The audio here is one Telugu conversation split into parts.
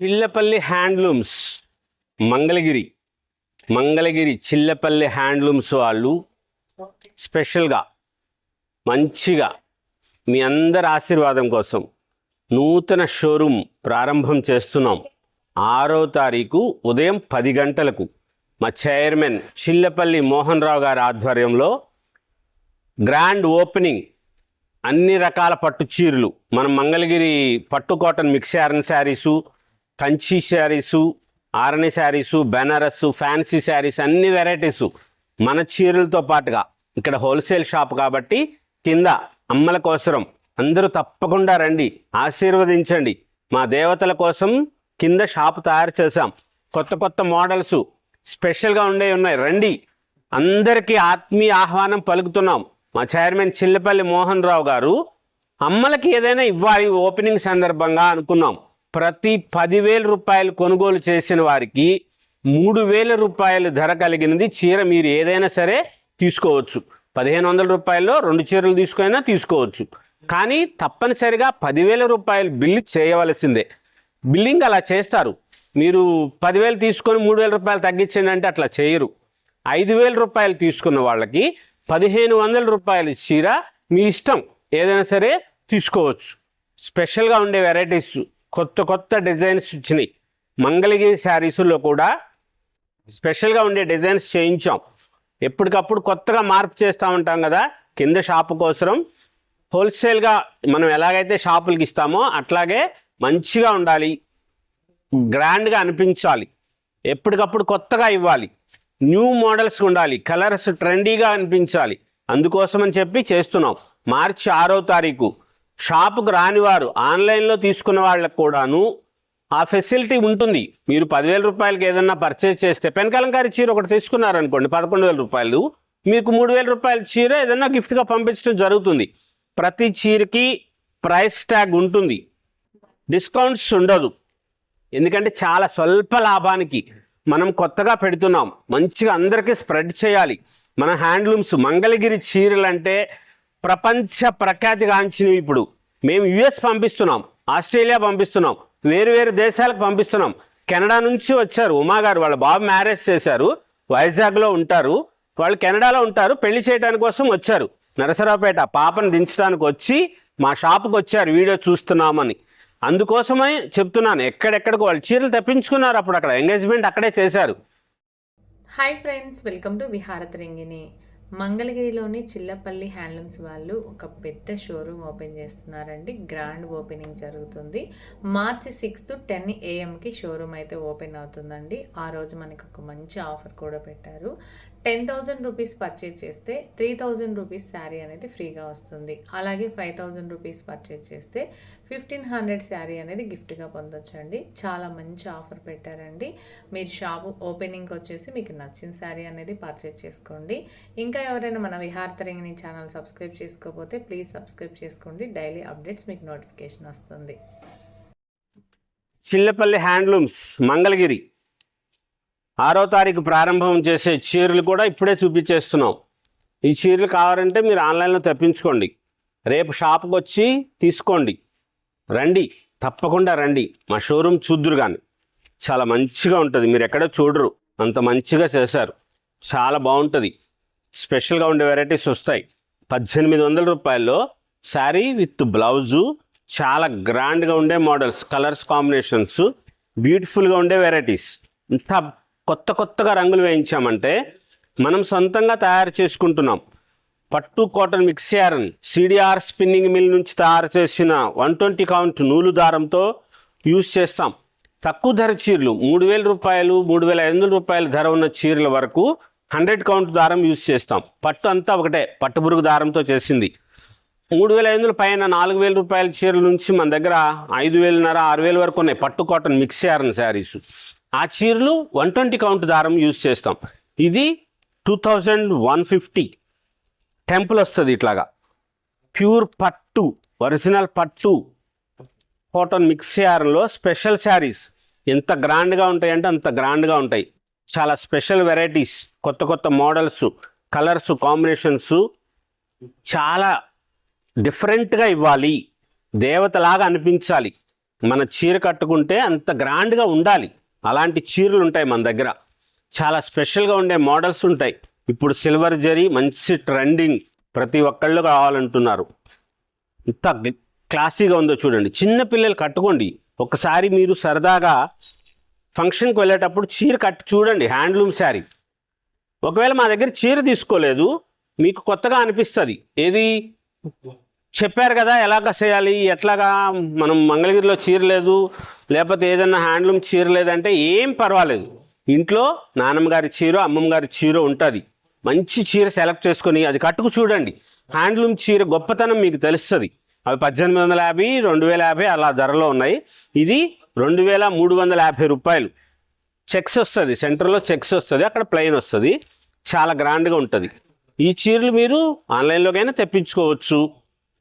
చిల్లపల్లి హ్యాండ్లూమ్స్ మంగళగిరి. మంగళగిరి చిల్లపల్లి హ్యాండ్లూమ్స్ వాళ్ళు స్పెషల్గా మంచిగా మీ అందరి ఆశీర్వాదం కోసం నూతన షోరూమ్ ప్రారంభం చేస్తున్నాం. ఆరో తారీఖు ఉదయం పది గంటలకు మా చైర్మన్ చిల్లపల్లి మోహన్ రావు గారి ఆధ్వర్యంలో గ్రాండ్ ఓపెనింగ్ అన్ని రకాల పట్టు చీరలు మనం మంగళగిరి పట్టు cotton mix iron saris Kanchi saris Arani saris Banaras fancy saris అన్ని వెరైటీసు మన చీరలతో పాటుగా ఇక్కడ హోల్సేల్ షాప్ కాబట్టి కింద అమ్మల కోసరం అందరూ తప్పకుండా రండి ఆశీర్వదించండి. మా దేవతల కోసం కింద షాప్ తయారు చేశాం. కొత్త కొత్త మోడల్స్ స్పెషల్గా ఉండే ఉన్నాయి. రండి. అందరికీ ఆత్మీయ ఆహ్వానం పలుకుతున్నాం. మా చైర్మన్ చిల్లపల్లి మోహన్ రావు గారు అమ్మలకి ఏదైనా ఇవ్వాలి ఓపెనింగ్ సందర్భంగా అనుకున్నాం. ప్రతి పదివేల రూపాయలు కొనుగోలు చేసిన వారికి మూడు వేల రూపాయలు ధర కలిగినది చీర మీరు ఏదైనా సరే తీసుకోవచ్చు. పదిహేను వందల రూపాయల్లో రెండు చీరలు తీసుకున్నా తీసుకోవచ్చు. కానీ తప్పనిసరిగా పదివేల రూపాయలు బిల్లు చేయవలసిందే. బిల్లింగ్ అలా చేస్తారు. మీరు పదివేలు తీసుకొని మూడు వేల రూపాయలు తగ్గించండి అంటే అట్లా చేయరు. ఐదు వేల రూపాయలు తీసుకున్న వాళ్ళకి పదిహేను వందల రూపాయల చీర మీ ఇష్టం. ఏదైనా సరే తీసుకోవచ్చు. స్పెషల్గా ఉండే వెరైటీస్ కొత్త కొత్త డిజైన్స్ వచ్చినాయి. మంగళగిరి శారీస్లో కూడా స్పెషల్గా ఉండే డిజైన్స్ చేయించాం. ఎప్పటికప్పుడు కొత్తగా మార్పు చేస్తూ ఉంటాం కదా కింద షాపు కోసం హోల్సేల్గా మనం ఎలాగైతే షాపులకి ఇస్తామో అట్లాగే మంచిగా ఉండాలి. గ్రాండ్గా అనిపించాలి. ఎప్పటికప్పుడు కొత్తగా ఇవ్వాలి. న్యూ మోడల్స్ ఉండాలి. కలర్స్ ట్రెండీగా అనిపించాలి. అందుకోసమని చెప్పి చేస్తున్నాం. మార్చి ఆరో తారీఖు. షాపుకు రానివారు ఆన్లైన్లో తీసుకున్న వాళ్ళకు కూడాను ఆ ఫెసిలిటీ ఉంటుంది. మీరు పదివేల రూపాయలకి ఏదన్నా పర్చేజ్ చేస్తే పెనకలంకారి చీర ఒకటి తీసుకున్నారనుకోండి పదకొండు వేల రూపాయలు. మీకు మూడు వేల రూపాయల చీర ఏదన్నా గిఫ్ట్గా పంపించడం జరుగుతుంది. ప్రతి చీరకి ప్రైస్ ట్యాగ్ ఉంటుంది. డిస్కౌంట్స్ ఉండదు. ఎందుకంటే చాలా స్వల్ప లాభానికి మనం కొత్తగా పెడుతున్నాం. మంచిగా అందరికీ స్ప్రెడ్ చేయాలి. మన హ్యాండ్లూమ్స్ మంగళగిరి చీరలు అంటే ప్రపంచ ప్రఖ్యాతిగాంచినవి ఇప్పుడు. మేము యుఎస్ పంపిస్తున్నాం ఆస్ట్రేలియా పంపిస్తున్నాం వేరు వేరు దేశాలకు పంపిస్తున్నాం. కెనడా నుంచి వచ్చారు ఉమాగారు వాళ్ళ బాబు మ్యారేజ్ చేశారు వైజాగ్లో ఉంటారు. వాళ్ళు కెనడాలో ఉంటారు పెళ్ళి చేయడానికి కోసం వచ్చారు. నరసరావుపేట పాపను దించడానికి వచ్చి మా షాపుకి వచ్చారు వీడియో చూస్తున్నామని. అందుకోసమే చెప్తున్నాను ఎక్కడెక్కడికి వాళ్ళు చీరలు తెప్పించుకున్నారు అప్పుడు అక్కడ. ఎంగేజ్మెంట్ అక్కడే చేశారు. Hi friends welcome to Viharatarangini మంగళగిరిలోని చిల్లపల్లి హ్యాండ్లూమ్స్ వాళ్ళు ఒక పెద్ద షోరూమ్ ఓపెన్ చేస్తున్నారండి. గ్రాండ్ ఓపెనింగ్ జరుగుతుంది. మార్చి సిక్స్త్ టెన్ ఏఎంకి షోరూమ్ అయితే ఓపెన్ అవుతుందండి. ఆ రోజు మనకి ఒక మంచి ఆఫర్ కూడా పెట్టారు. టెన్ థౌజండ్ రూపీస్ పర్చేజ్ చేస్తే త్రీ థౌజండ్ రూపీస్ శారీ అనేది ఫ్రీగా వస్తుంది. అలాగే ఫైవ్ థౌజండ్ రూపీస్ పర్చేజ్ చేస్తే ఫిఫ్టీన్ హండ్రెడ్ శారీ అనేది గిఫ్ట్గా పొందొచ్చండి. చాలా మంచి ఆఫర్ పెట్టారండి. మీరు షాపు ఓపెనింగ్కి వచ్చేసి మీకు నచ్చిన శారీ అనేది పర్చేజ్ చేసుకోండి. ఇంకా ఎవరైనా మన విహారతరంగిని ఛానల్ సబ్స్క్రైబ్ చేసుకోకపోతే ప్లీజ్ సబ్స్క్రైబ్ చేసుకోండి. డైలీ అప్డేట్స్ మీకు నోటిఫికేషన్ వస్తుంది. చిల్లపల్లి హ్యాండ్లూమ్స్ మంగళగిరి. ఆరో తారీఖు ప్రారంభం చేసే చీరలు కూడా ఇప్పుడే చూపించేస్తున్నాం. ఈ చీరలు కావాలంటే మీరు ఆన్లైన్లో తెప్పించుకోండి. రేపు షాప్కి వచ్చి తీసుకోండి. రండి తప్పకుండా రండి. మా షోరూమ్ చూద్దురు కానీ చాలా మంచిగా ఉంటుంది. మీరు ఎక్కడో చూడరు. అంత మంచిగా చేశారు. చాలా బాగుంటుంది. స్పెషల్గా ఉండే వెరైటీస్ వస్తాయి. పద్దెనిమిది వందల రూపాయల్లో శారీ విత్ బ్లౌజు చాలా గ్రాండ్గా ఉండే మోడల్స్ కలర్స్ కాంబినేషన్స్ బ్యూటిఫుల్గా ఉండే వెరైటీస్. ఇంత కొత్త కొత్తగా రంగులు వేయించామంటే మనం సొంతంగా తయారు చేసుకుంటున్నాం. పట్టు cotton mix iron CDR spinning mill నుంచి తయారు చేసిన వన్ ట్వంటీ కౌంట్ నూలు దారంతో యూజ్ చేస్తాం. తక్కువ ధర చీరలు మూడు వేల రూపాయలు మూడు వేల ఐదు వందల రూపాయల ధర ఉన్న చీరల వరకు హండ్రెడ్ కౌంట్ దారం యూజ్ చేస్తాం. పట్టు అంతా ఒకటే పట్టు పురుగు దారంతో చేసింది. మూడు వేల ఐదు వందల పైన నాలుగు వేల రూపాయల చీరల నుంచి మన దగ్గర ఐదు వేలన్నర ఆరు వేల వరకు ఉన్నాయి పట్టు కాటన్ మిక్స్ ఐరన్ శారీస్. ఆ చీరలు వన్ ట్వంటీ కౌంట్ దారం యూజ్ చేస్తాం. ఇది two thousand one fifty temple వస్తుంది ఇట్లాగా. ప్యూర్ పట్టు ఒరిజినల్ పట్టు. కాటన్ మిక్స్ యార్న్లో స్పెషల్ శారీస్. ఎంత గ్రాండ్గా ఉంటాయి అంటే అంత గ్రాండ్గా ఉంటాయి. చాలా స్పెషల్ వెరైటీస్ కొత్త కొత్త మోడల్స్ కలర్స్ కాంబినేషన్స్. చాలా డిఫరెంట్గా ఇవ్వాలి. దేవతలాగా అనిపించాలి. మన చీర కట్టుకుంటే అంత గ్రాండ్గా ఉండాలి. అలాంటి చీరలు ఉంటాయి మన దగ్గర. చాలా స్పెషల్గా ఉండే మోడల్స్ ఉంటాయి. ఇప్పుడు సిల్వర్ జరీ మంచి ట్రెండింగ్ ప్రతి ఒక్కళ్ళు కావాలంటున్నారు. ఇంత క్లాసీగా ఉందో చూడండి. చిన్న పిల్లలు కట్టుకోండి. ఒకసారి మీరు సరదాగా ఫంక్షన్కి వెళ్ళేటప్పుడు చీర కట్టి చూడండి హ్యాండ్లూమ్ శారీ. ఒకవేళ మా దగ్గర చీర తీసుకోలేదు మీకు కొత్తగా అనిపిస్తుంది. ఏది? చెప్పారు కదా ఎలాగ చేయాలి? ఎట్లాగా మనం మంగళగిరిలో చీర లేదు లేకపోతే ఏదైనా హ్యాండ్లూమ్ చీర లేదంటే ఏం పర్వాలేదు. ఇంట్లో నాన్నమ్మ గారి చీర అమ్మమ్మ గారి చీర ఉంటుంది. మంచి చీర సెలెక్ట్ చేసుకొని అది కట్టుకు చూడండి. హ్యాండ్లూమ్ చీర గొప్పతనం మీకు తెలుస్తుంది. అవి పద్దెనిమిది వందల యాభై రెండు వేల యాభై అలా ధరలో ఉన్నాయి. ఇది రెండు వేల మూడు వందల యాభై రూపాయలు. చెక్స్ వస్తుంది సెంటర్లో చెక్స్ వస్తుంది అక్కడ ప్లెయిన్ వస్తుంది. చాలా గ్రాండ్గా ఉంటుంది. ఈ చీరలు మీరు ఆన్లైన్లోకైనా తెప్పించుకోవచ్చు.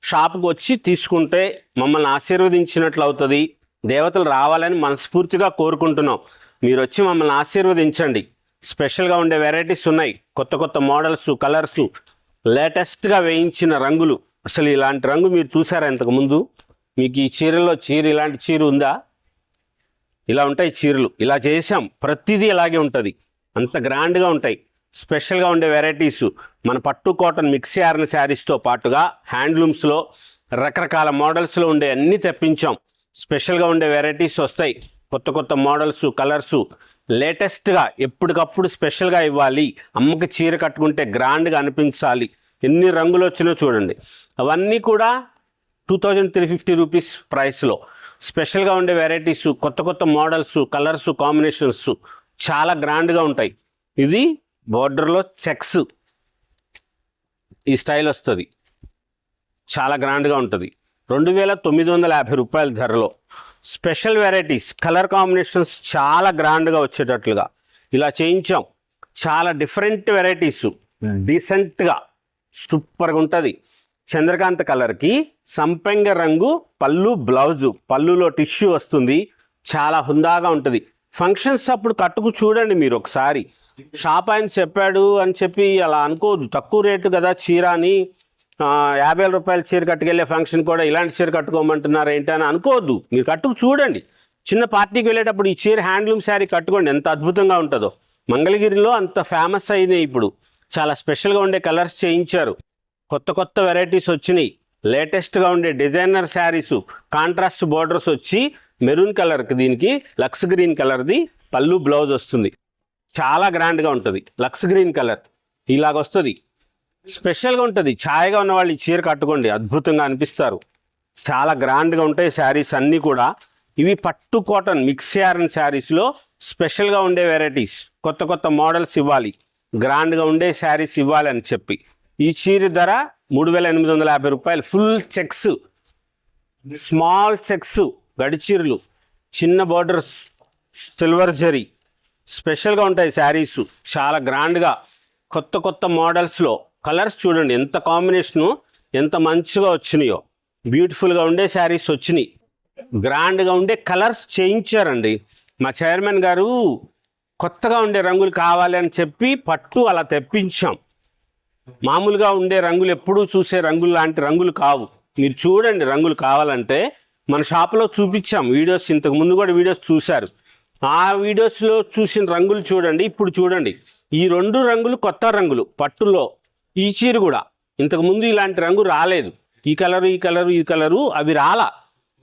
షాప్కి వచ్చి తీసుకుంటే మమ్మల్ని ఆశీర్వదించినట్లు అవుతుంది. దేవతలు రావాలని మనస్ఫూర్తిగా కోరుకుంటున్నాం. మీరు వచ్చి మమ్మల్ని ఆశీర్వదించండి. స్పెషల్గా ఉండే వెరైటీస్ ఉన్నాయి. కొత్త కొత్త మోడల్స్ కలర్స్ లేటెస్ట్గా వేయించిన రంగులు. అసలు ఇలాంటి రంగు మీరు చూసారా ఇంతకుముందు? మీకు ఈ చీరలో చీర ఇలాంటి చీర ఉందా? ఇలా ఉంటాయి చీరలు. ఇలా చేసాం ప్రతిదీ ఇలాగే ఉంటుంది. అంత గ్రాండ్గా ఉంటాయి. స్పెషల్గా ఉండే వెరైటీస్ మన పట్టు కాటన్ మిక్సీ ఆరిన శారీస్తో పాటుగా హ్యాండ్లూమ్స్లో రకరకాల మోడల్స్లో ఉండే అన్నీ తెప్పించాం. స్పెషల్గా ఉండే వెరైటీస్ వస్తాయి. కొత్త కొత్త మోడల్స్ కలర్స్ లేటెస్ట్గా ఎప్పటికప్పుడు స్పెషల్గా ఇవ్వాలి. అమ్మకి చీర కట్టుకుంటే గ్రాండ్గా అనిపించాలి. ఎన్ని రంగులు వచ్చినా చూడండి. అవన్నీ కూడా two thousand three fifty rupees ప్రైస్లో. స్పెషల్గా ఉండే వెరైటీస్ కొత్త కొత్త మోడల్స్ కలర్స్ కాంబినేషన్స్ చాలా గ్రాండ్గా ఉంటాయి. ఇది బోర్డర్లో చెక్స్. ఈ స్టైల్ వస్తుంది. చాలా గ్రాండ్గా ఉంటుంది. రెండు వేల తొమ్మిది వందల యాభై రూపాయల ధరలో. స్పెషల్ వెరైటీస్ కలర్ కాంబినేషన్స్ చాలా గ్రాండ్గా వచ్చేటట్లుగా ఇలా చేయించాం. చాలా డిఫరెంట్ వెరైటీస్ డీసెంట్గా సూపర్గా ఉంటుంది. చంద్రకాంత కలర్కి సంపెంగ రంగు పళ్ళు బ్లౌజు పళ్ళులో టిష్యూ వస్తుంది. చాలా హుందాగా ఉంటుంది. ఫంక్షన్స్ అప్పుడు కట్టుకు చూడండి మీరు ఒకసారి. షాప్ ఆయన చెప్పాడు అని చెప్పి అలా అనుకోవద్దు. తక్కువ రేటు కదా చీర అని. యాభై వేల రూపాయల చీర కట్టుకెళ్ళే ఫంక్షన్ కూడా ఇలాంటి చీర కట్టుకోమంటున్నారు ఏంటి అని అనుకోవద్దు మీరు కట్టుకు చూడండి. చిన్న పార్టీకి వెళ్ళేటప్పుడు ఈ చీర హ్యాండ్లూమ్ శారీ కట్టుకోండి. ఎంత అద్భుతంగా ఉంటుందో. మంగళగిరిలో అంత ఫేమస్ అయినాయి ఇప్పుడు. చాలా స్పెషల్గా ఉండే కలర్స్ చేయించారు. కొత్త కొత్త వెరైటీస్ వచ్చినాయి. లేటెస్ట్గా ఉండే డిజైనర్ శారీస్ కాంట్రాస్ట్ బోర్డర్స్ వచ్చి మెరూన్ కలర్కి దీనికి లక్స్ గ్రీన్ కలర్ది పళ్ళు బ్లౌజ్ వస్తుంది. చాలా గ్రాండ్గా ఉంటుంది. లక్స్ గ్రీన్ కలర్ ఇలాగ వస్తుంది స్పెషల్గా ఉంటుంది. ఛాయగా ఉన్న వాళ్ళు ఈ చీర కట్టుకోండి. అద్భుతంగా అనిపిస్తారు. చాలా గ్రాండ్గా ఉంటాయి శారీస్ అన్నీ కూడా. ఇవి పట్టు కాటన్ మిక్స్ యారన్ శారీస్లో స్పెషల్గా ఉండే వెరైటీస్. కొత్త కొత్త మోడల్స్ ఇవ్వాలి. గ్రాండ్గా ఉండే శారీస్ ఇవ్వాలి అని చెప్పి. ఈ చీర ధర మూడు వేల ఎనిమిది వందల యాభై రూపాయలు. Full checks. Small checks. గడిచీరలు చిన్న బార్డర్స్. సిల్వర్ జరీ. స్పెషల్గా ఉంటాయి శారీస్. చాలా గ్రాండ్గా. కొత్త కొత్త మోడల్స్లో కలర్స్ చూడండి ఎంత కాంబినేషను ఎంత మంచిగా వచ్చినాయో. బ్యూటిఫుల్గా ఉండే శారీస్ వచ్చినాయి. గ్రాండ్గా ఉండే కలర్స్ చేయించారండి. మా చైర్మన్ గారు కొత్తగా ఉండే రంగులు కావాలి అని చెప్పి పట్టు అలా తెప్పించాం. మామూలుగా ఉండే రంగులు ఎప్పుడూ చూసే రంగులు లాంటి రంగులు కావు. మీరు చూడండి రంగులు కావాలంటే మన షాప్లో చూపించాం వీడియోస్ ఇంతకు ముందు కూడా వీడియోస్ చూశారు. ఆ వీడియోస్లో చూసిన రంగులు చూడండి ఇప్పుడు చూడండి. ఈ రెండు రంగులు కొత్త రంగులు పట్టులో. ఈ చీర కూడా. ఇంతకుముందు ఇలాంటి రంగు రాలేదు. ఈ కలరు ఈ కలరు ఈ కలరు అవి రాలా.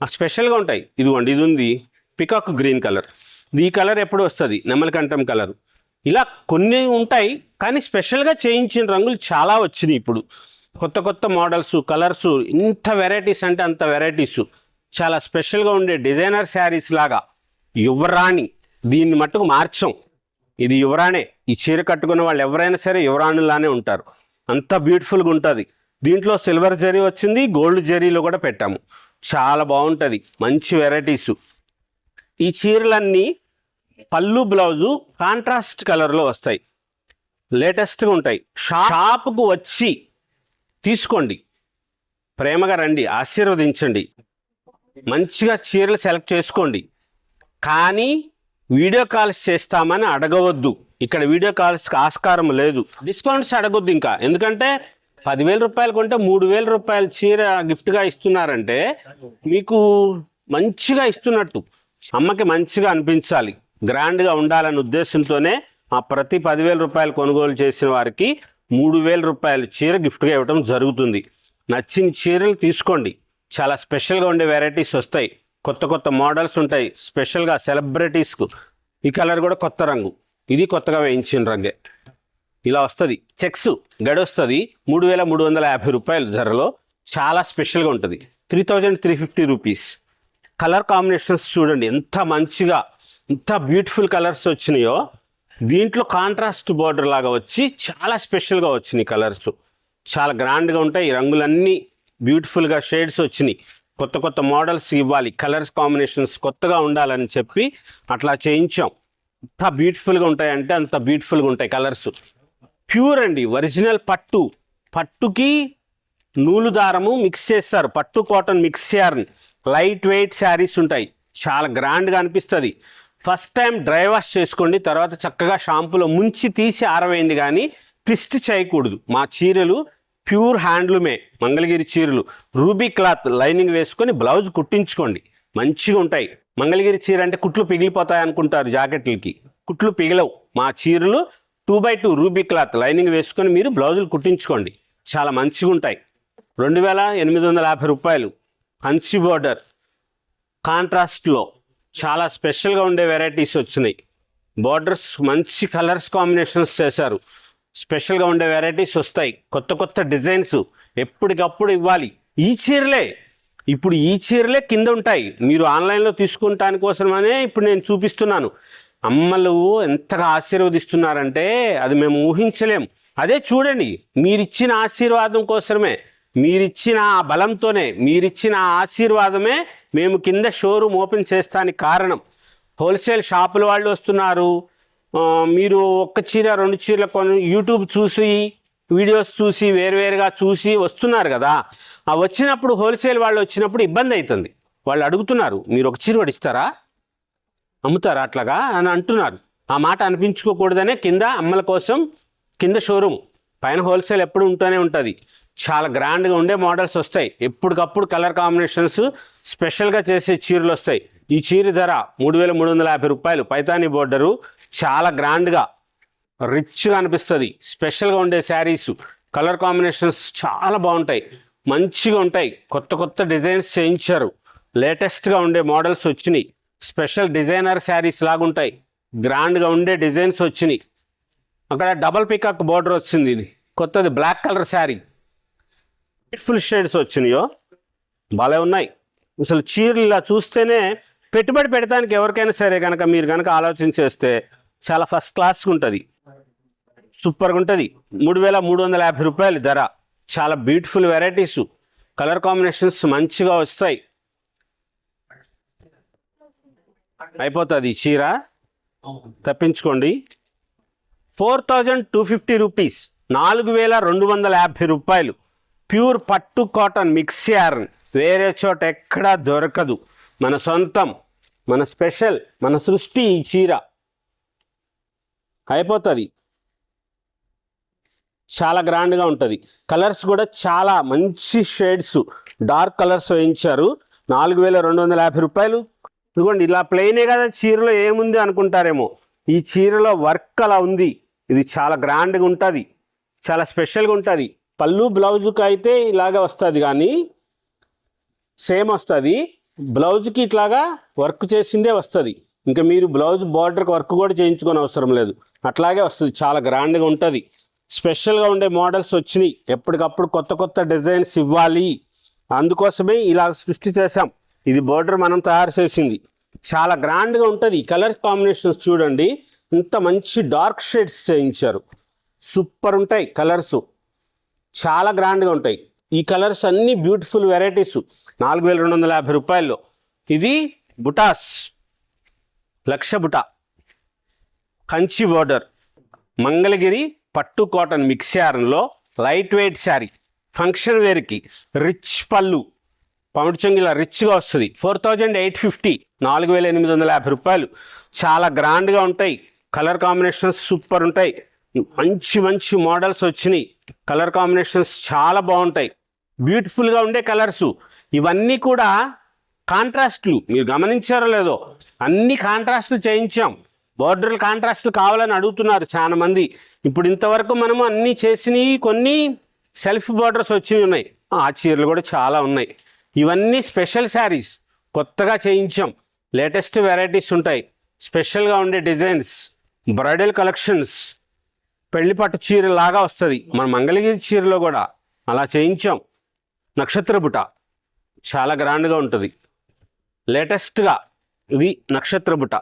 స్పెషల్గా ఉంటాయి. ఇదిగోండి ఇది ఉంది. పికాక్ గ్రీన్ కలర్ ఈ కలర్ ఎప్పుడు వస్తుంది? నెమలికంఠం కలర్. ఇలా కొన్ని ఉంటాయి కానీ స్పెషల్గా చేయించిన రంగులు చాలా వచ్చినాయి ఇప్పుడు. కొత్త కొత్త మోడల్స్ కలర్స్ ఇంత వెరైటీస్ అంటే అంత వెరైటీస్ చాలా స్పెషల్గా ఉండే డిజైనర్ శారీస్ లాగా. యువరాణి. దీన్ని మట్టుకు మార్చం. ఇది యువరాణే. ఈ చీర కట్టుకున్న వాళ్ళు ఎవరైనా సరే యువరాణులానే ఉంటారు. అంత బ్యూటిఫుల్గా ఉంటుంది. దీంట్లో సిల్వర్ జరీ వచ్చింది గోల్డ్ జరీలో కూడా పెట్టాము. చాలా బాగుంటుంది మంచి వెరైటీస్. ఈ చీరలన్నీ పళ్ళు బ్లౌజు కాంట్రాస్ట్ కలర్లో వస్తాయి. లేటెస్ట్గా ఉంటాయి. షాప్కు వచ్చి తీసుకోండి. ప్రేమగా రండి ఆశీర్వదించండి. మంచిగా చీరలు సెలెక్ట్ చేసుకోండి. కానీ వీడియో కాల్స్ చేస్తామని అడగవద్దు. ఇక్కడ వీడియో కాల్స్కి ఆస్కారం లేదు. డిస్కౌంట్స్ అడగొద్దు ఇంకా. ఎందుకంటే పదివేల రూపాయలు కొంటే మూడు వేల రూపాయల చీర గిఫ్ట్గా ఇస్తున్నారంటే మీకు మంచిగా ఇస్తున్నట్టు. అమ్మకి మంచిగా అనిపించాలి. గ్రాండ్గా ఉండాలనే ఉద్దేశంతోనే ఆ ప్రతి పదివేల రూపాయలు కొనుగోలు చేసిన వారికి మూడు వేల రూపాయలు చీర గిఫ్ట్గా ఇవ్వడం జరుగుతుంది. నచ్చిన చీరలు తీసుకోండి. చాలా స్పెషల్గా ఉండే వెరైటీస్ వస్తాయి. కొత్త కొత్త మోడల్స్ ఉంటాయి. స్పెషల్గా సెలబ్రిటీస్కు. ఈ కలర్ కూడా కొత్త రంగు. ఇది కొత్తగా వేయించిన రంగే. ఇలా వస్తుంది. చెక్స్ గడి వస్తుంది మూడు వేల మూడు వందల యాభై రూపాయల ధరలో. చాలా స్పెషల్గా ఉంటుంది. Three thousand three fifty rupees. Colour combinations చూడండి. ఎంత మంచిగా ఎంత బ్యూటిఫుల్ కలర్స్ వచ్చినాయో. దీంట్లో కాంట్రాస్ట్ బార్డర్ లాగా వచ్చి చాలా స్పెషల్గా వచ్చినాయి కలర్స్. చాలా గ్రాండ్గా ఉంటాయి. రంగులన్నీ బ్యూటిఫుల్గా షేడ్స్ వచ్చినాయి. కొత్త కొత్త మోడల్స్ ఇవ్వాలి. కలర్స్ కాంబినేషన్స్ కొత్తగా ఉండాలని చెప్పి అట్లా చేయించాం. ఎంత బ్యూటిఫుల్గా ఉంటాయంటే అంత బ్యూటిఫుల్గా ఉంటాయి కలర్స్ ప్యూర్ అండి ఒరిజినల్ పట్టు. పట్టుకి నూలు దారము మిక్స్ చేస్తారు. పట్టు కాటన్ మిక్స్ చేయాలని లైట్ వెయిట్ శారీస్ ఉంటాయి. చాలా గ్రాండ్గా అనిపిస్తుంది. ఫస్ట్ టైం డ్రై వాష్ చేసుకోండి తర్వాత చక్కగా షాంపూలో ముంచి తీసి ఆరవేయండి కానీ ట్విస్ట్ చేయకూడదు. మా చీరలు ప్యూర్ హ్యాండ్లూమే మంగళగిరి చీరలు. రూబీ క్లాత్ లైనింగ్ వేసుకొని బ్లౌజ్ కుట్టించుకోండి. మంచిగా ఉంటాయి. మంగళగిరి చీర అంటే కుట్లు పిగిలిపోతాయి అనుకుంటారు జాకెట్లకి. కుట్లు పిగిలవు. మా చీరలు two by two ruby cloth lining వేసుకొని మీరు బ్లౌజులు కుట్టించుకోండి. చాలా మంచిగా ఉంటాయి. రెండు వేల ఎనిమిది వందల యాభై రూపాయలు. హన్సీ బోర్డర్ కాంట్రాస్ట్లో చాలా స్పెషల్గా ఉండే వెరైటీస్ వచ్చినాయి. బార్డర్స్ మంచి కలర్స్ కాంబినేషన్స్ చేశారు. స్పెషల్గా ఉండే వెరైటీస్ వస్తాయి. కొత్త కొత్త డిజైన్స్ ఎప్పటికప్పుడు ఇవ్వాలి. ఈ చీరలే ఇప్పుడు ఈ చీరలే కింద ఉంటాయి. మీరు ఆన్లైన్లో తీసుకుంటాని కోసమనే ఇప్పుడు నేను చూపిస్తున్నాను. అమ్మలు ఎంతగా ఆశీర్వదిస్తున్నారంటే అది మేము ఊహించలేం. అదే చూడండి మీరిచ్చిన ఆశీర్వాదం కోసమే మీరిచ్చిన ఆ బలంతోనే మీరిచ్చిన ఆ ఆశీర్వాదమే మేము కింద షోరూమ్ ఓపెన్ చేస్తానికి కారణం. హోల్సేల్ షాపుల వాళ్ళు వస్తున్నారు. మీరు ఒక్క చీర రెండు చీరలు కొని యూట్యూబ్ చూసి వీడియోస్ చూసి వేరువేరుగా చూసి వస్తున్నారు కదా. ఆ వచ్చినప్పుడు హోల్సేల్ వాళ్ళు వచ్చినప్పుడు ఇబ్బంది అవుతుంది. వాళ్ళు అడుగుతున్నారు మీరు ఒక చీర ఇస్తారా అమ్ముతారా అట్లాగా? అని అంటున్నారు. ఆ మాట అనిపించుకోకూడదనే కింద అమ్మల కోసం కింద షోరూమ్. పైన హోల్సేల్ ఎప్పుడు ఉంటూనే ఉంటుంది. చాలా గ్రాండ్గా ఉండే మోడల్స్ వస్తాయి. ఎప్పటికప్పుడు కలర్ కాంబినేషన్స్ స్పెషల్గా చేసే చీరలు వస్తాయి. ఈ చీర ధర మూడు వేల మూడు వందల యాభై రూపాయలు. పైతానీ బోర్డరు చాలా గ్రాండ్గా రిచ్గా అనిపిస్తుంది. స్పెషల్గా ఉండే శారీస్ కలర్ కాంబినేషన్స్ చాలా బాగుంటాయి. మంచిగా ఉంటాయి. కొత్త కొత్త డిజైన్స్ చేయించారు. లేటెస్ట్గా ఉండే మోడల్స్ వచ్చినాయి. స్పెషల్ డిజైనర్ శారీస్ లాగుంటాయి. గ్రాండ్గా ఉండే డిజైన్స్ వచ్చినాయి. అక్కడ డబల్ పికాక్ బోర్డర్ వచ్చింది ఇది. కొత్తది black colour sari. Beautiful shades వచ్చినాయో. భలే ఉన్నాయి. అసలు చీరలు ఇలా చూస్తేనే పెట్టుబడి పెడతానికి ఎవరికైనా సరే కనుక మీరు కనుక ఆలోచన చేస్తే చాలా ఫస్ట్ క్లాస్గా ఉంటుంది. సూపర్గా ఉంటుంది. మూడు వేల మూడు వందల యాభై రూపాయలు ధర. చాలా బ్యూటిఫుల్ వెరైటీస్ కలర్ కాంబినేషన్స్ మంచిగా వస్తాయి. అయిపోతుంది చీర. తప్పించుకోండి. Four thousand two fifty rupees నాలుగు వేల రెండు వందల యాభై రూపాయలు. ప్యూర్ పట్టు కాటన్ మిక్స్ యార్న్ వేరే చోట ఎక్కడా దొరకదు. మన సొంతం మన స్పెషల్ మన సృష్టి ఈ చీర. అయిపోతుంది. చాలా గ్రాండ్గా ఉంటుంది. కలర్స్ కూడా చాలా మంచి షేడ్స్. డార్క్ కలర్స్ వేయించారు. నాలుగు వేల రెండు వందల యాభై రూపాయలు. ఇదిగోండి ఇలా ప్లెయినే కదా చీరలో ఏముంది అనుకుంటారేమో. ఈ చీరలో వర్క్ అలా ఉంది. ఇది చాలా గ్రాండ్గా ఉంటుంది. చాలా స్పెషల్గా ఉంటుంది. పళ్ళు బ్లౌజుకి అయితే ఇలాగే వస్తుంది కానీ సేమ్ వస్తుంది. బ్లౌజ్కి ఇట్లాగా వర్క్ చేసిందే వస్తుంది. ఇంకా మీరు బ్లౌజ్ బార్డర్కి వర్క్ కూడా చేయించుకొని అవసరం లేదు. అట్లాగే వస్తుంది. చాలా గ్రాండ్గా ఉంటుంది. స్పెషల్గా ఉండే మోడల్స్ వచ్చినాయి. ఎప్పటికప్పుడు కొత్త కొత్త డిజైన్స్ ఇవ్వాలి. అందుకోసమే ఇలా సృష్టి చేసాం ఇది బోర్డర్ మనం తయారు చేసింది. చాలా గ్రాండ్గా ఉంటుంది. కలర్ కాంబినేషన్స్ చూడండి. ఇంత మంచి డార్క్ షేడ్స్ చేయించారు. సూపర్ ఉంటాయి కలర్స్. చాలా గ్రాండ్గా ఉంటాయి. ఈ కలర్స్ అన్ని బ్యూటిఫుల్ వెరైటీస్. నాలుగు వేల రెండు వందల యాభై రూపాయల్లో. ఇది బుటాస్. లక్ష బుటా. కంచి బోర్డర్. మంగళగిరి పట్టు cotton mix light weight sari. Function వేర్కి రిచ్ పళ్ళు. పమిడి చెంగిల రిచ్గా వస్తుంది. ఫోర్ థౌజండ్ ఎయిట్ ఫిఫ్టీ నాలుగు వేల ఎనిమిది వందల యాభై రూపాయలు. చాలా గ్రాండ్గా ఉంటాయి. కలర్ కాంబినేషన్స్ సూపర్ ఉంటాయి. మంచి మంచి మోడల్స్ వచ్చినాయి. కలర్ కాంబినేషన్స్ చాలా బాగుంటాయి. బ్యూటిఫుల్గా ఉండే కలర్స్. ఇవన్నీ కూడా కాంట్రాస్ట్లు. మీరు గమనించారో లేదో. అన్ని కాంట్రాస్ట్లు చేయించాం. బోర్డర్ కాంట్రాస్ట్లు కావాలని అడుగుతున్నారు చాలా మంది. ఇప్పుడు ఇంతవరకు మనము అన్ని చేసినవి కొన్ని సెల్ఫ్ బోర్డర్స్ వచ్చి ఉన్నాయి. ఆ చీరలు కూడా చాలా ఉన్నాయి. ఇవన్నీ స్పెషల్ శారీస్. కొత్తగా చేయించాం. లేటెస్ట్ వెరైటీస్ ఉంటాయి. స్పెషల్గా ఉండే డిజైన్స్ బ్రైడల్ కలెక్షన్స్ పెళ్ళి పట్టు చీర లాగా వస్తుంది. మన మంగళగిరి చీరలో కూడా అలా చేయించాం. నక్షత్రపుట చాలా గ్రాండ్గా ఉంటుంది. లేటెస్ట్గా ఇవి నక్షత్రపుట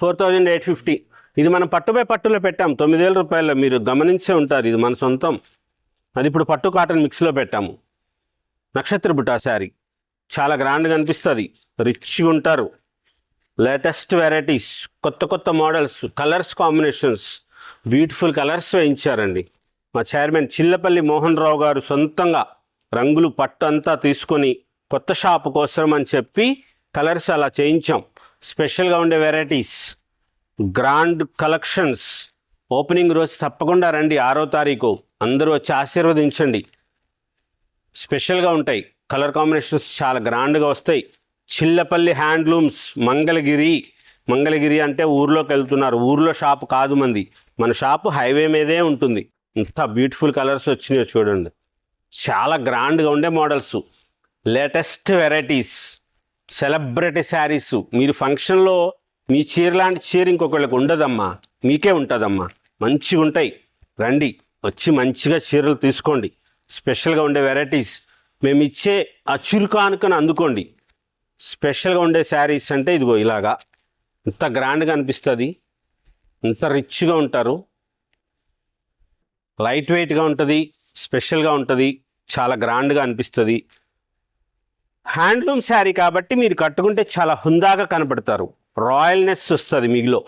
ఫోర్ థౌజండ్ ఎయిట్ ఫిఫ్టీ. ఇది మనం పట్టుపై పట్టులో పెట్టాం. తొమ్మిది వేల రూపాయలు మీరు గమనించే ఉంటారు. ఇది మన సొంతం. అది ఇప్పుడు పట్టు కాటన్ మిక్స్లో పెట్టాము. నక్షత్ర బుటా శారీ. చాలా గ్రాండ్గా అనిపిస్తుంది. రిచ్గా ఉంటారు. Latest varieties. కొత్త కొత్త models. Colours combinations. Beautiful colours వేయించారండి. మా చైర్మన్ చిల్లపల్లి మోహన్ రావు గారు సొంతంగా రంగులు పట్టు అంతా తీసుకొని కొత్త షాపు కోసం అని చెప్పి కలర్స్ అలా చేయించాం. స్పెషల్గా ఉండే వెరైటీస్. Grand collections. ఓపెనింగ్ రోజు తప్పకుండా రండి ఆరో తారీఖు. అందరూ వచ్చి ఆశీర్వదించండి. స్పెషల్గా ఉంటాయి. కలర్ కాంబినేషన్స్ చాలా గ్రాండ్గా వస్తాయి. చిల్లపల్లి హ్యాండ్లూమ్స్ మంగళగిరి. మంగళగిరి అంటే ఊర్లోకి వెళ్తున్నారు. ఊర్లో షాప్ కాదు మంది. మన షాపు హైవే మీదే ఉంటుంది. ఇంత బ్యూటిఫుల్ కలర్స్ వచ్చినాయో చూడండి. చాలా గ్రాండ్గా ఉండే models. Latest varieties. Celebrity saris. మీరు ఫంక్షన్లో మీ చీర లాంటి చీర ఇంకొకళ్ళకి ఉండదమ్మా. మీకే ఉంటుందమ్మా. మంచిగా ఉంటాయి. రండి. వచ్చి మంచిగా చీరలు తీసుకోండి. స్పెషల్గా ఉండే వెరైటీస్. మేము ఇచ్చే అచురుకానుకని అందుకోండి. స్పెషల్గా ఉండే శారీస్ అంటే ఇదిగో ఇలాగా. ఇంత గ్రాండ్గా అనిపిస్తుంది. ఇంత రిచ్గా ఉంటారు. లైట్ వెయిట్గా ఉంటుంది. స్పెషల్గా ఉంటుంది. చాలా గ్రాండ్గా అనిపిస్తుంది. హ్యాండ్లూమ్ శారీ కాబట్టి మీరు కట్టుకుంటే చాలా హుందాగా కనపడతారు. రాయల్నెస్ వస్తుంది మీలో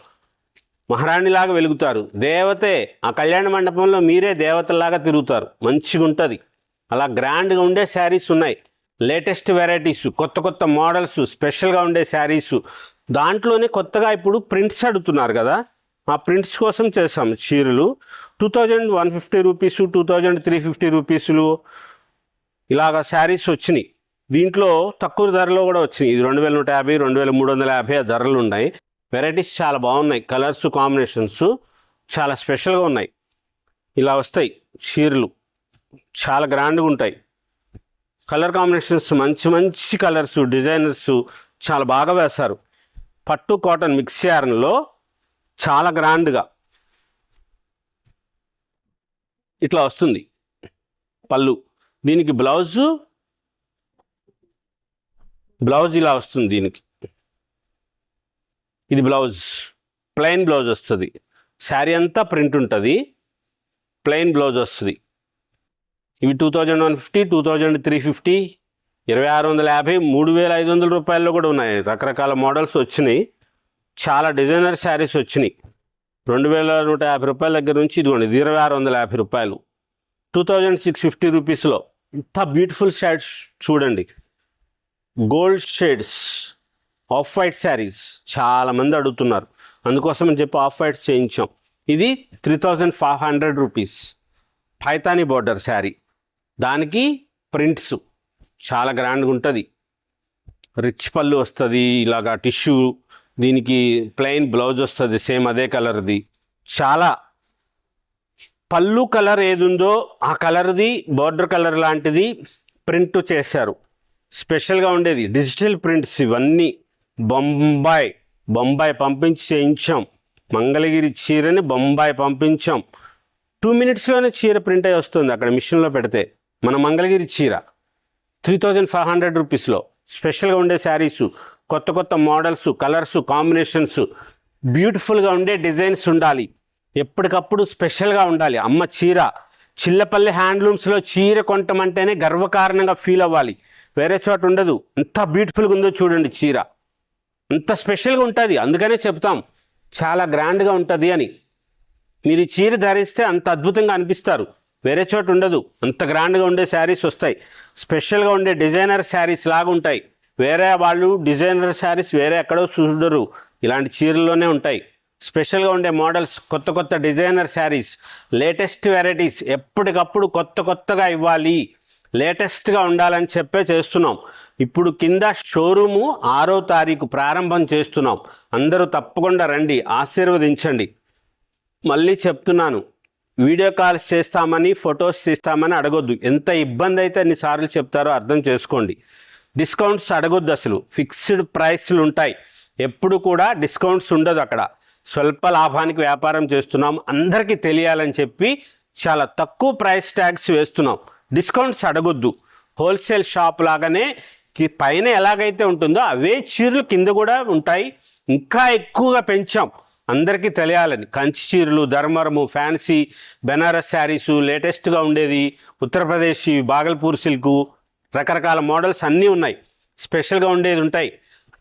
మహారాణిలాగా వెలుగుతారు. దేవతే ఆ కళ్యాణ మండపంలో మీరే దేవతలాగా తిరుగుతారు. మంచిగా ఉంటుంది అలా గ్రాండ్గా ఉండే శారీస్ ఉన్నాయి. లేటెస్ట్ వెరైటీస్ కొత్త కొత్త మోడల్స్ స్పెషల్గా ఉండే శారీస్. దాంట్లోనే కొత్తగా ఇప్పుడు ప్రింట్స్ అడుగుతున్నారు కదా? ఆ ప్రింట్స్ కోసం చేసాం చీరలు. Two thousand one fifty rupees two thousand three fifty రూపీసులు ఇలాగ శారీస్ వచ్చినాయి. దీంట్లో తక్కువ ధరలో కూడా వచ్చినాయి. ఇది రెండు వేల నూట యాభై రెండు వేల మూడు వందల యాభై ఆ ధరలు ఉన్నాయి. వెరైటీస్ చాలా బాగున్నాయి. కలర్స్ కాంబినేషన్స్ చాలా స్పెషల్గా ఉన్నాయి. ఇలా వస్తాయి చీరలు. చాలా గ్రాండ్గా ఉంటాయి. కలర్ కాంబినేషన్స్ మంచి మంచి కలర్స్ డిజైనర్స్ చాలా బాగా వేశారు. పట్టు కాటన్ మిక్స్ యార్న్లో చాలా గ్రాండ్గా ఇట్లా వస్తుంది. పళ్ళు. దీనికి బ్లౌజు బ్లౌజ్ ఇలా వస్తుంది దీనికి. ఇది బ్లౌజ్. ప్లెయిన్ బ్లౌజ్ వస్తుంది. శారీ అంతా ప్రింట్ ఉంటుంది. ప్లెయిన్ బ్లౌజ్ వస్తుంది. ఇవి two thousand one fifty two thousand three fifty ఇరవై ఆరు వందల యాభై మూడు వేల ఐదు వందల రూపాయల్లో కూడా ఉన్నాయి. రకరకాల మోడల్స్ వచ్చినాయి. చాలా డిజైనర్ శారీస్ వచ్చినాయి. రెండు వేల నూట యాభై రూపాయల దగ్గర నుంచి ఇదిగోండి ఇది ఇరవై ఆరు వందల యాభై రూపాయలు. టూ థౌజండ్ సిక్స్ ఫిఫ్టీ రూపీస్లో. ఇంత బ్యూటిఫుల్ షార్ట్స్ చూడండి. Gold shades off white saris చాలా మంది అడుగుతున్నారు. అందుకోసం అని చెప్పి ఆఫ్ వైట్స్ చేయించాం. ఇది three thousand five hundred rupees Paithani border sari. దానికి ప్రింట్స్. చాలా గ్రాండ్గా ఉంటుంది. రిచ్ పళ్ళు వస్తుంది ఇలాగా టిష్యూ దీనికి ప్లెయిన్ బ్లౌజ్ వస్తుంది సేమ్ అదే కలర్ది. చాలా. పళ్ళు కలర్ ఏది ఉందో ఆ కలర్ది బార్డర్ కలర్ లాంటిది ప్రింట్ చేశారు. స్పెషల్గా ఉండేది. డిజిటల్ ప్రింట్స్ ఇవన్నీ బొంబాయి బొంబాయి పంపించి చేయించాం. మంగళగిరి చీరని బొంబాయి పంపించాం. టూ మినిట్స్లోనే చీర ప్రింట్ అయి వస్తుంది అక్కడ మిషన్లో పెడితే. మన మంగళగిరి చీర. త్రీ థౌజండ్ ఫైవ్ హండ్రెడ్ రూపీస్లో. స్పెషల్గా ఉండే శారీస్ కొత్త కొత్త మోడల్స్ కలర్స్ కాంబినేషన్స్. బ్యూటిఫుల్గా ఉండే డిజైన్స్ ఉండాలి. ఎప్పటికప్పుడు స్పెషల్గా ఉండాలి. అమ్మ చీర. చిల్లపల్లి హ్యాండ్లూమ్స్లో చీర కొంటమంటేనే గర్వకారణంగా ఫీల్ అవ్వాలి. వేరే చోట ఉండదు. ఎంత బ్యూటిఫుల్గా ఉందో చూడండి చీర. అంత స్పెషల్గా ఉంటుంది. అందుకనే చెప్తాం. చాలా గ్రాండ్గా ఉంటుంది అని. మీరు ఈ చీర ధరిస్తే అంత అద్భుతంగా అనిపిస్తారు. వేరే చోట ఉండదు. అంత గ్రాండ్గా ఉండే శారీస్ వస్తాయి. స్పెషల్గా ఉండే డిజైనర్ శారీస్ లాగా ఉంటాయి. వేరే వాళ్ళు డిజైనర్ శారీస్ వేరే ఎక్కడో చూడరు. ఇలాంటి చీరల్లోనే ఉంటాయి. స్పెషల్గా ఉండే మోడల్స్ కొత్త కొత్త డిజైనర్ శారీస్ లేటెస్ట్ వెరైటీస్ ఎప్పటికప్పుడు కొత్త కొత్తగా ఇవ్వాలి. లేటెస్ట్గా ఉండాలని చెప్పే చేస్తున్నాం. ఇప్పుడు కింద షోరూము ఆరో తారీఖు ప్రారంభం చేస్తున్నాం. అందరూ తప్పకుండా రండి ఆశీర్వదించండి. మళ్ళీ చెప్తున్నాను వీడియో కాల్స్ చేస్తామని ఫొటోస్ తీస్తామని అడగొద్దు. ఎంత ఇబ్బంది అయితే ఎన్నిసార్లు చెప్తారో అర్థం చేసుకోండి. డిస్కౌంట్స్ అడగొద్దు అసలు. ఫిక్స్డ్ ప్రైస్లు ఉంటాయి. ఎప్పుడు కూడా డిస్కౌంట్స్ ఉండదు అక్కడ. స్వల్ప లాభానికి వ్యాపారం చేస్తున్నాం. అందరికీ తెలియాలని చెప్పి చాలా తక్కువ ప్రైస్ ట్యాగ్స్ వేస్తున్నాం. డిస్కౌంట్స్ అడగొద్దు. హోల్సేల్ షాప్ లాగానే పైన ఎలాగైతే ఉంటుందో అవే చీరలు కింద కూడా ఉంటాయి. ఇంకా ఎక్కువగా పెంచాం. అందరికీ తెలియాలని. కంచి చీరలు ధర్మరము ఫ్యాన్సీ బెనారస్ శారీసు లేటెస్ట్గా ఉండేది ఉత్తరప్రదేశ్ బాగల్పూర్ సిల్కు రకరకాల మోడల్స్ అన్నీ ఉన్నాయి. స్పెషల్గా ఉండేది ఉంటాయి.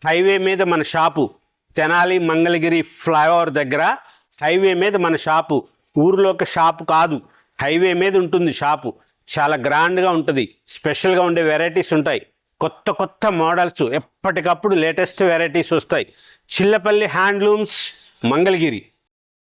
హైవే మీద మన షాపు తెనాలి మంగళగిరి ఫ్లైఓవర్ దగ్గర హైవే మీద మన షాపు. ఊరిలో ఒక షాపు కాదు. హైవే మీద ఉంటుంది షాపు. చాలా గ్రాండ్గా ఉంటుంది. స్పెషల్గా ఉండే వెరైటీస్ ఉంటాయి. కొత్త కొత్త మోడల్స్ ఎప్పటికప్పుడు లేటెస్ట్ వెరైటీస్ వస్తాయి. చిల్లపల్లి హ్యాండ్లూమ్స్ మంగళగిరి.